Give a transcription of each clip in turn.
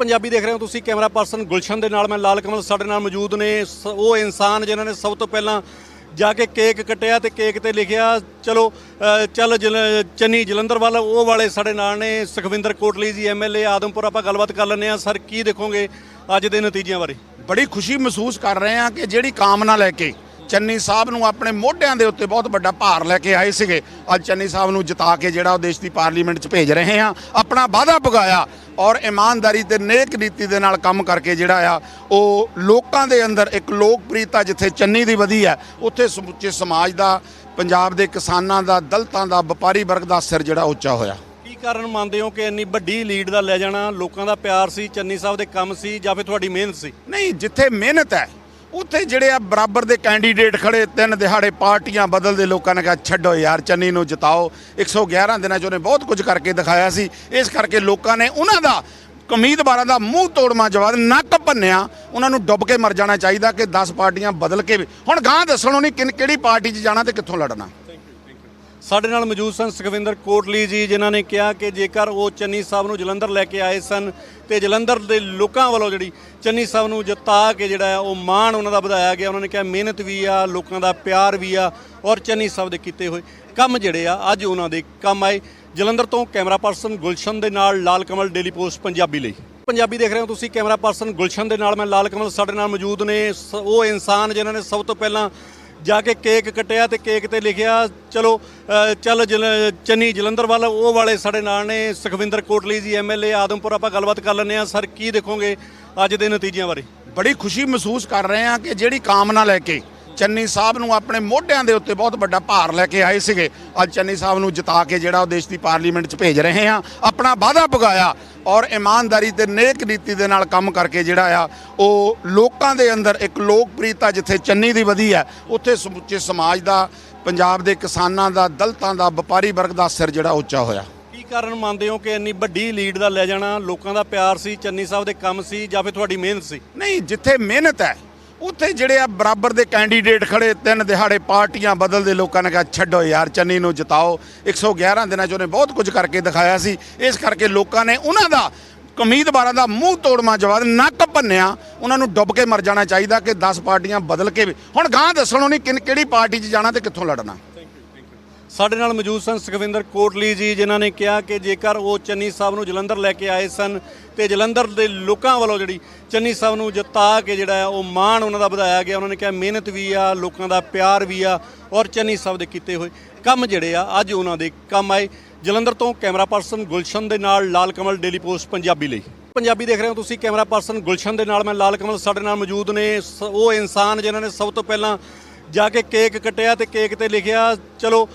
ਪੰਜਾਬੀ ਦੇਖ ਰਹੇ ਹੋ ਤੁਸੀਂ ਕੈਮਰਾ ਪਰਸਨ ਗੁਲਸ਼ਨ ਦੇ ਨਾਲ ਮੈਂ ਲਾਲ ਕਮਲ ਸਾਡੇ ਨਾਲ ਮੌਜੂਦ ਨੇ। ਸ- ਉਹ ਇਨਸਾਨ ਜਿਨ੍ਹਾਂ ਨੇ ਸਭ ਤੋਂ ਪਹਿਲਾਂ ਜਾ ਕੇ ਕੇਕ ਕੱਟਿਆ ਤੇ ਕੇਕ ਤੇ ਲਿਖਿਆ ਚਲੋ ਅ, ਚੱਲ ਜਲ- ਚੰਨੀ ਜਲੰਧਰ ਵੱਲ ਉਹ ਵਾਲੇ ਸਾਡੇ ਨਾਲ ਨੇ ਸੁਖਵਿੰਦਰ ਕੋਟਲੀ ਜੀ ਐਮਐਲਏ ਆਦਮਪੁਰ ਆਪਾਂ ਗੱਲਬਾਤ ਕਰ ਲੈਂਦੇ ਆ ਸਰ ਕੀ ਦੇਖੋਗੇ ਅੱਜ ਦੇ ਨਤੀਜਿਆਂ ਬਾਰੇ? ਬੜੀ ਖੁਸ਼ੀ ਮਹਿਸੂਸ ਕਰ ਰਹੇ ਹਾਂ ਕਿ ਜਿਹੜੀ ਕਾਮਨਾ ਲੈ ਕੇ ਚੰਨੀ ਸਾਹਿਬ ਨੂੰ ਆਪਣੇ ਮੋਢਿਆਂ ਦੇ ਉੱਤੇ ਬਹੁਤ ਵੱਡਾ ਭਾਰ ਲੈ ਕੇ ਆਏ ਸੀਗੇ। ਅੱਜ ਚੰਨੀ ਸਾਹਿਬ ਨੂੰ ਜਿਤਾ ਕੇ ਜਿਹੜਾ ਉਹ ਦੇਸ਼ ਦੀ ਪਾਰਲੀਮੈਂਟ 'ਚ ਭੇਜ ਰਹੇ ਹਾਂ। ਆਪਣਾ ਵਾਅਦਾ ਪੁਗਾਇਆ ਔਰ ਇਮਾਨਦਾਰੀ ਤੇ ਨੇਕ ਨੀਤੀ ਦੇ ਨਾਲ ਕੰਮ ਕਰਕੇ ਜਿਹੜਾ ਆ ਉਹ ਲੋਕਾਂ ਦੇ ਅੰਦਰ ਇੱਕ ਲੋਕਪ੍ਰਿਯਤਾ ਜਿੱਥੇ ਚੰਨੀ ਦੀ ਵਧੀ ਹੈ ਉੱਥੇ ਸਮੁੱਚੇ ਸਮਾਜ ਦਾ ਪੰਜਾਬ ਦੇ ਕਿਸਾਨਾਂ ਦਾ ਦਲਤਾਂ ਦਾ ਵਪਾਰੀ ਵਰਗ ਦਾ ਸਿਰ ਜਿਹੜਾ ਉੱਚਾ ਹੋਇਆ। ਕੀ ਕਾਰਨ ਮੰਨਦੇ ਹੋ ਕਿ ਇੰਨੀ ਵੱਡੀ ਲੀਡ ਦਾ ਲੈ ਜਾਣਾ ਲੋਕਾਂ ਦਾ ਪਿਆਰ ਸੀ ਚੰਨੀ ਸਾਹਿਬ ਦੇ ਕੰਮ ਸੀ ਜਾਂ ਫਿਰ ਤੁਹਾਡੀ ਮਿਹਨਤ ਸੀ? ਨਹੀਂ ਜਿੱਥੇ ਮਿਹਨਤ ਹੈ ਉੱਥੇ ਜਿਹੜੇ ਆ ਬਰਾਬਰ ਦੇ ਕੈਂਡੀਡੇਟ ਖੜੇ, ਤਿੰਨ ਦਿਹਾੜੇ ਪਾਰਟੀਆਂ ਬਦਲਦੇ ਲੋਕਾਂ ਨੇ ਕਿਹਾ, ਛੱਡੋ ਯਾਰ, ਚੰਨੀ ਨੂੰ ਜਿਤਾਓ। 111 ਦਿਨਾਂ 'ਚ ਉਹਨੇ ਬਹੁਤ ਕੁਝ ਕਰਕੇ ਦਿਖਾਇਆ ਸੀ। ਇਸ ਕਰਕੇ ਲੋਕਾਂ ਨੇ ਉਹਨਾਂ ਦਾ, ਉਮੀਦਵਾਰਾਂ ਦਾ ਮੂੰਹ ਤੋੜਮਾ ਜਵਾਬ ਨੱਕ ਭੰਨਿਆ। ਉਹਨਾਂ ਨੂੰ ਡੁੱਬ ਕੇ ਮਰ ਜਾਣਾ ਚਾਹੀਦਾ ਕਿ 10 ਪਾਰਟੀਆਂ ਬਦਲ ਕੇ ਵੀ ਹੁਣ ਗਾਂ ਦੱਸਣੋ ਨਹੀਂ ਕਿਨ ਕਿਹੜੀ ਪਾਰਟੀ 'ਚ ਜਾਣਾ ਤੇ ਕਿੱਥੋਂ ਲੜਨਾ? ਸਾਡੇ ਨਾਲ ਮੌਜੂਦ ਸਨ ਸੁਖਵਿੰਦਰ ਕੋਟਲੀ ਜੀ, ਜਿਨ੍ਹਾਂ ਨੇ ਕਿਹਾ ਕਿ ਜੇਕਰ ਉਹ ਚੰਨੀ ਸਾਹਿਬ ਨੂੰ ਜਲੰਧਰ ਲੈ ਕੇ ਆਏ ਸਨ ਤੇ ਜਲੰਧਰ ਦੇ ਲੋਕਾਂ ਵੱਲੋਂ ਜਿਹੜੀ ਚੰਨੀ ਸਾਹਿਬ ਨੂੰ ਜਿਤਾ ਕੇ ਜਿਹੜਾ ਹੈ, ਉਹ ਮਾਣ ਉਹਨਾਂ ਦਾ ਵਧਾਇਆ ਗਿਆ। ਉਹਨਾਂ ਨੇ ਕਿਹਾ ਮਿਹਨਤ ਵੀ ਆ, ਲੋਕਾਂ ਦਾ ਪਿਆਰ ਵੀ ਆ ਔਰ ਚੰਨੀ ਸਾਹਿਬ ਦੇ ਕੀਤੇ ਹੋਏ ਕੰਮ ਜਿਹੜੇ ਆ, ਅੱਜ ਉਹਨਾਂ ਦੇ ਕੰਮ ਆਏ। ਜਲੰਧਰ ਤੋਂ ਕੈਮਰਾ ਪਰਸਨ ਗੁਲਸ਼ਨ ਦੇ ਨਾਲ ਲਾਲ ਕਮਲ, ਡੇਲੀ ਪੋਸਟ ਪੰਜਾਬੀ ਲਈ। ਪੰਜਾਬੀ ਦੇਖ ਰਹੇ ਹੋ ਤੁਸੀਂ ਕੈਮਰਾ ਪਰਸਨ ਗੁਲਸ਼ਨ ਦੇ ਨਾਲ। ਮੈਂ ਲਾਲ ਕਮਲ ਸਾਡੇ ਨਾਲ ਮੌਜੂਦ ਨੇ। ਸ- ਉਹ ਇਨਸਾਨ ਜਿਨ੍ਹਾਂ ਨੇ ਸਭ ਤੋਂ ਪਹਿਲਾਂ ਜਾ ਕੇ ਕੇਕ ਕੱਟਿਆ ਤੇ ਕੇਕ ਤੇ ਲਿਖਿਆ, ਚਲੋ ਚੱਲ ਜਲ- ਚੰਨੀ ਜਲੰਧਰ ਵੱਲ ਉਹ ਵਾਲੇ ਸਾਡੇ ਨਾਲ ਨੇ, ਸੁਖਵਿੰਦਰ ਕੋਟਲੀ ਜੀ ਐਮਐਲਏ ਆਦਮਪੁਰ ਆਪਾਂ ਗੱਲਬਾਤ ਕਰ ਲੈਂਦੇ ਆ ਸਰ, ਕੀ ਦੇਖੋਗੇ ਅੱਜ ਦੇ ਨਤੀਜਿਆਂ ਬਾਰੇ? ਬੜੀ ਖੁਸ਼ੀ ਮਹਿਸੂਸ ਕਰ ਰਹੇ ਹਾਂ ਕਿ ਜਿਹੜੀ ਕਾਮਨਾ ਲੈ ਕੇ ਚੰਨੀ ਸਾਹਿਬ ਨੂੰ ਆਪਣੇ ਮੋਢਿਆਂ ਦੇ ਉੱਤੇ ਬਹੁਤ ਵੱਡਾ ਭਾਰ ਲੈ ਕੇ ਆਏ ਸੀਗੇ, ਅੱਜ ਚੰਨੀ ਸਾਹਿਬ ਨੂੰ ਜਿਤਾ ਕੇ ਜਿਹੜਾ ਉਹ ਦੇਸ਼ ਦੀ ਪਾਰਲੀਮੈਂਟ 'ਚ ਭੇਜ ਰਹੇ ਹਾਂ। ਆਪਣਾ ਵਾਅਦਾ ਪੁਗਾਇਆ। ਔਰ ਇਮਾਨਦਾਰੀ ਤੇ ਨੇਕ ਨੀਤੀ ਦੇ ਨਾਲ ਕੰਮ ਕਰਕੇ ਜਿਹੜਾ ਆ ਉਹ ਲੋਕਾਂ ਦੇ ਅੰਦਰ ਇੱਕ ਲੋਕਪ੍ਰਿਯਤਾ ਜਿੱਥੇ ਚੰਨੀ ਦੀ ਵਧੀ ਹੈ ਉੱਥੇ ਸਮੁੱਚੇ ਸਮਾਜ ਦਾ ਪੰਜਾਬ ਦੇ ਕਿਸਾਨਾਂ ਦਾ ਦਲਤਾਂ ਦਾ ਵਪਾਰੀ ਵਰਗ ਦਾ ਸਿਰ ਜਿਹੜਾ ਉੱਚਾ ਹੋਇਆ। ਕੀ ਕਾਰਨ ਮੰਨਦੇ ਹੋ ਕਿ ਇੰਨੀ ਵੱਡੀ ਲੀਡ ਦਾ ਲੈ ਜਾਣਾ ਲੋਕਾਂ ਦਾ ਪਿਆਰ ਸੀ ਚੰਨੀ ਸਾਹਿਬ ਦੇ ਕੰਮ ਸੀ ਜਾਂ ਫਿਰ ਤੁਹਾਡੀ ਮਿਹਨਤ ਸੀ? ਨਹੀਂ ਜਿੱਥੇ ਮਿਹਨਤ ਹੈ ਉੱਥੇ ਜਿਹੜੇ ਆ ਬਰਾਬਰ ਦੇ ਕੈਂਡੀਡੇਟ ਖੜੇ, ਤਿੰਨ ਦਿਹਾੜੇ ਪਾਰਟੀਆਂ ਬਦਲਦੇ ਲੋਕਾਂ ਨੇ ਕਿਹਾ, ਛੱਡੋ ਯਾਰ, ਚੰਨੀ ਨੂੰ ਜਿਤਾਓ। 111 ਦਿਨਾਂ 'ਚ ਉਹਨੇ ਬਹੁਤ ਕੁਝ ਕਰਕੇ ਦਿਖਾਇਆ ਸੀ। ਇਸ ਕਰਕੇ ਲੋਕਾਂ ਨੇ ਉਹਨਾਂ ਦਾ, ਉਮੀਦਵਾਰਾਂ ਦਾ ਮੂੰਹ ਤੋੜਮਾ ਜਵਾਬ ਨੱਕ ਭੰਨਿਆ, ਉਹਨਾਂ ਨੂੰ ਡੁੱਬ ਕੇ ਮਰ ਜਾਣਾ ਚਾਹੀਦਾ ਕਿ 10 ਪਾਰਟੀਆਂ ਬਦਲ ਕੇ ਵੀ ਹੁਣ ਗਾਂ ਦੱਸਣੋ ਨਹੀਂ ਕਿਨ, ਕਿਹੜੀ ਪਾਰਟੀ 'ਚ ਜਾਣਾ ਤੇ ਕਿੱਥੋਂ ਲੜਨਾ? ਸਾਡੇ ਨਾਲ ਮੌਜੂਦ ਸਨ ਸੁਖਵਿੰਦਰ ਕੋਟਲੀ ਜੀ, ਜਿਨ੍ਹਾਂ ਨੇ ਕਿਹਾ ਕਿ ਜੇਕਰ ਉਹ ਚੰਨੀ ਸਾਹਿਬ ਨੂੰ ਜਲੰਧਰ ਲੈ ਕੇ ਆਏ ਸਨ ਤੇ ਜਲੰਧਰ ਦੇ ਲੋਕਾਂ ਵੱਲੋਂ ਜਿਹੜੀ ਚੰਨੀ ਸਾਹਿਬ ਨੂੰ ਜਿਤਾ ਕੇ ਜਿਹੜਾ ਹੈ, ਉਹ ਮਾਣ ਉਹਨਾਂ ਦਾ ਵਧਾਇਆ ਗਿਆ। ਉਹਨਾਂ ਨੇ ਕਿਹਾ ਮਿਹਨਤ ਵੀ ਆ, ਲੋਕਾਂ ਦਾ ਪਿਆਰ ਵੀ ਆ ਔਰ ਚੰਨੀ ਸਾਹਿਬ ਦੇ ਕੀਤੇ ਹੋਏ ਕੰਮ ਜਿਹੜੇ ਆ, ਅੱਜ ਉਹਨਾਂ ਦੇ ਕੰਮ ਆਏ। ਜਲੰਧਰ ਤੋਂ ਕੈਮਰਾ ਪਰਸਨ ਗੁਲਸ਼ਨ ਦੇ ਨਾਲ ਲਾਲ ਕਮਲ, ਡੇਲੀ ਪੋਸਟ ਪੰਜਾਬੀ ਲਈ। ਪੰਜਾਬੀ ਦੇਖ ਰਹੇ ਹੋ ਤੁਸੀਂ ਕੈਮਰਾ ਪਰਸਨ ਗੁਲਸ਼ਨ ਦੇ ਨਾਲ। ਮੈਂ ਲਾਲ ਕਮਲ ਸਾਡੇ ਨਾਲ ਮੌਜੂਦ ਨੇ। ਸ- ਉਹ ਇਨਸਾਨ ਜਿਨ੍ਹਾਂ ਨੇ ਸਭ ਤੋਂ ਪਹਿਲਾਂ ਜਾ ਕੇ ਕੇਕ ਕੱਟਿਆ ਤੇ ਕੇਕ ਤੇ ਲਿਖਿਆ, ਚਲੋ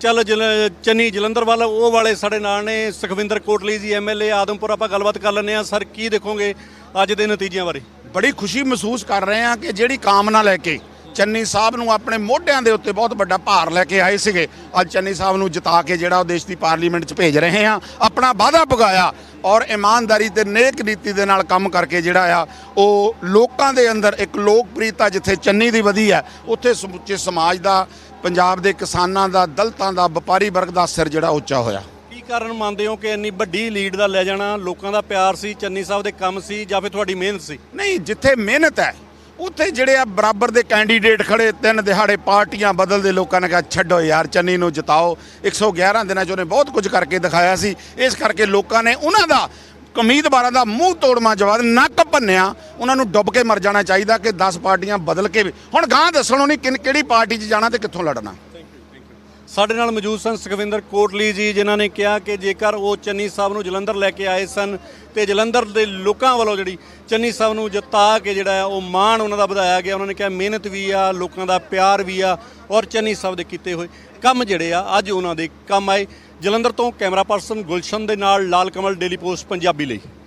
ਚੱਲ ਜਲ- ਚੰਨੀ ਜਲੰਧਰ ਵੱਲ, ਉਹ ਵਾਲੇ ਸਾਡੇ ਨਾਲ ਨੇ, ਸੁਖਵਿੰਦਰ ਕੋਟਲੀ ਜੀ ਐਮਐਲਏ ਆਦਮਪੁਰ, ਆਪਾਂ ਗੱਲਬਾਤ ਕਰ ਲੈਂਦੇ ਆ ਸਰ, ਕੀ ਦੇਖੋਗੇ ਅੱਜ ਦੇ ਨਤੀਜਿਆਂ ਬਾਰੇ? ਬੜੀ ਖੁਸ਼ੀ ਮਹਿਸੂਸ ਕਰ ਰਹੇ ਹਾਂ ਕਿ ਜਿਹੜੀ ਕਾਮਨਾ ਲੈ ਕੇ ਚੰਨੀ ਸਾਹਿਬ ਨੂੰ ਆਪਣੇ ਮੋਢਿਆਂ ਦੇ ਉੱਤੇ ਬਹੁਤ ਵੱਡਾ ਭਾਰ ਲੈ ਕੇ ਆਏ ਸੀਗੇ। ਅੱਜ ਚੰਨੀ ਸਾਹਿਬ ਨੂੰ ਜਿਤਾ ਕੇ ਜਿਹੜਾ ਉਹ ਦੇਸ਼ ਦੀ ਪਾਰਲੀਮੈਂਟ 'ਚ ਭੇਜ ਰਹੇ ਹਾਂ। ਆਪਣਾ ਵਾਅਦਾ ਪੁਗਾਇਆ ਔਰ ਇਮਾਨਦਾਰੀ ਤੇ ਨੇਕ ਨੀਤੀ ਦੇ ਨਾਲ ਕੰਮ ਕਰਕੇ ਜਿਹੜਾ ਆ ਉਹ ਲੋਕਾਂ ਦੇ ਅੰਦਰ ਇੱਕ ਲੋਕਪ੍ਰਿਯਤਾ ਜਿੱਥੇ ਚੰਨੀ ਦੀ ਵਧੀ ਹੈ ਉੱਥੇ ਸਮੁੱਚੇ ਸਮਾਜ ਦਾ ਪੰਜਾਬ ਦੇ ਕਿਸਾਨਾਂ ਦਾ ਦਲਤਾਂ ਦਾ ਵਪਾਰੀ ਵਰਗ ਦਾ ਸਿਰ ਜਿਹੜਾ ਉੱਚਾ ਹੋਇਆ। ਕੀ ਕਾਰਨ ਮੰਨਦੇ ਹੋ ਕਿ ਇੰਨੀ ਵੱਡੀ ਲੀਡ ਦਾ ਲੈ ਜਾਣਾ ਲੋਕਾਂ ਦਾ ਪਿਆਰ ਸੀ ਚੰਨੀ ਸਾਹਿਬ ਦੇ ਕੰਮ ਸੀ ਜਾਂ ਫਿਰ ਤੁਹਾਡੀ ਮਿਹਨਤ ਸੀ? ਨਹੀਂ ਜਿੱਥੇ ਮਿਹਨਤ ਹੈ ਉੱਥੇ ਜਿਹੜੇ ਆ ਬਰਾਬਰ ਦੇ ਕੈਂਡੀਡੇਟ ਖੜੇ, ਤਿੰਨ ਦਿਹਾੜੇ ਪਾਰਟੀਆਂ ਬਦਲਦੇ ਲੋਕਾਂ ਨੇ ਕਿਹਾ, ਛੱਡੋ ਯਾਰ, ਚੰਨੀ ਨੂੰ ਜਿਤਾਓ। 111 ਦਿਨਾਂ 'ਚ ਉਹਨੇ ਬਹੁਤ ਕੁਝ ਕਰਕੇ ਦਿਖਾਇਆ ਸੀ। ਇਸ ਕਰਕੇ ਲੋਕਾਂ ਨੇ ਉਹਨਾਂ ਦਾ, ਉਮੀਦਵਾਰਾਂ ਦਾ ਮੂੰਹ ਤੋੜਮਾ ਜਵਾਬ, ਨੱਕ ਭੰਨਿਆ। ਉਹਨਾਂ ਨੂੰ ਡੁੱਬ ਕੇ ਮਰ ਜਾਣਾ ਚਾਹੀਦਾ ਕਿ 10 ਪਾਰਟੀਆਂ ਬਦਲ ਕੇ ਵੀ। ਹੁਣ ਗਾਂ ਦੱਸਣੋ ਨਹੀਂ ਕਿਨ, ਕਿਹੜੀ ਪਾਰਟੀ 'ਚ ਜਾਣਾ ਤੇ ਕਿੱਥੋਂ ਲੜਨਾ? ਸਾਡੇ ਨਾਲ ਮੌਜੂਦ ਸਨ ਸੁਖਵਿੰਦਰ ਕੋਟਲੀ ਜੀ, ਜਿਨ੍ਹਾਂ ਨੇ ਕਿਹਾ ਕਿ ਜੇਕਰ ਉਹ ਚੰਨੀ ਸਾਹਿਬ ਨੂੰ ਜਲੰਧਰ ਲੈ ਕੇ ਆਏ ਸਨ ਤੇ ਜਲੰਧਰ ਦੇ ਲੋਕਾਂ ਵੱਲੋਂ ਜਿਹੜੀ ਚੰਨੀ ਸਾਹਿਬ ਨੂੰ ਜਿਤਾ ਕੇ ਜਿਹੜਾ ਹੈ ਉਹ ਮਾਣ ਉਹਨਾਂ ਦਾ ਵਧਾਇਆ ਗਿਆ, ਉਹਨਾਂ ਨੇ ਕਿਹਾ ਮਿਹਨਤ ਵੀ ਆ, ਲੋਕਾਂ ਦਾ ਪਿਆਰ ਵੀ ਆ ਔਰ ਚੰਨੀ ਸਾਹਿਬ ਦੇ ਕੀਤੇ ਹੋਏ ਕੰਮ ਜਿਹੜੇ ਆ ਅੱਜ ਉਹਨਾਂ ਦੇ ਕੰਮ ਆਏ। ਜਲੰਧਰ ਤੋਂ ਕੈਮਰਾ ਪਰਸਨ ਗੁਲਸ਼ਨ ਦੇ ਨਾਲ ਲਾਲ ਕਮਲ, ਡੇਲੀ ਪੋਸਟ, ਪੰਜਾਬੀ ਲਈ।